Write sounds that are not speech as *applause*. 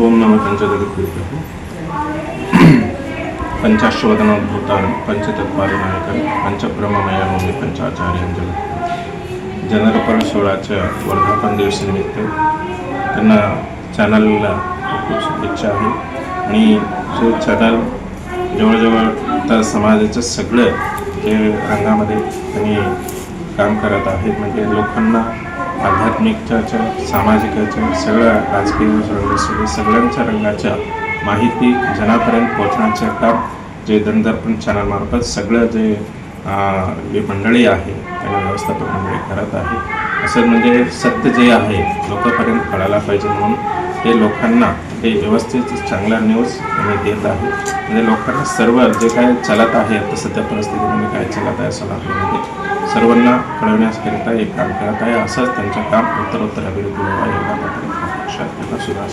ओम नम पंचजगद्गुरुप्रभु *clears throat* पंचाश्वदनोद्भूतान पंचतत्पालनायकन पंचब्रह्ममयानोमी पंचाचार्य जगद्गुरु जनरपण सोळाच्या वर्धापन दिवसानिमित्त त्यांना चॅनलला खूप शुभेच्छा आहे. आणि जो चॅनल जवळजवळ तर समाजाचं सगळं जे रंगामध्ये त्यांनी काम करत आहेत म्हणजे लोकांना आध्यात्मिकच्या सामाजिकाच्या सगळ्या राजकीय सगळ्या सगळ्यांच्या रंगाच्या माहिती जनापर्यंत पोहोचण्याचं काम जे दंदर्पण चॅनलमार्फत सगळं जे जे मंडळी आहे त्यांना व्यवस्थापक मंडळी करत आहे. असं म्हणजे सत्य जे आहे लोकांपर्यंत कळायला पाहिजे म्हणून हे लोकांना हे व्यवस्थित चांगला न्यूज मी देत आहे. म्हणजे लोकांना सर्व जे काय चालत आहे आता सध्या परिस्थितीमध्ये काय चालत आहे सोलापूरमध्ये सर्वांना कळवण्याकरिता हे काम करत आहे. असंच त्यांचं काम उत्तरोत्तर अभिवृद्धी व्हावा एवढा मात्र पक्षात सुद्धा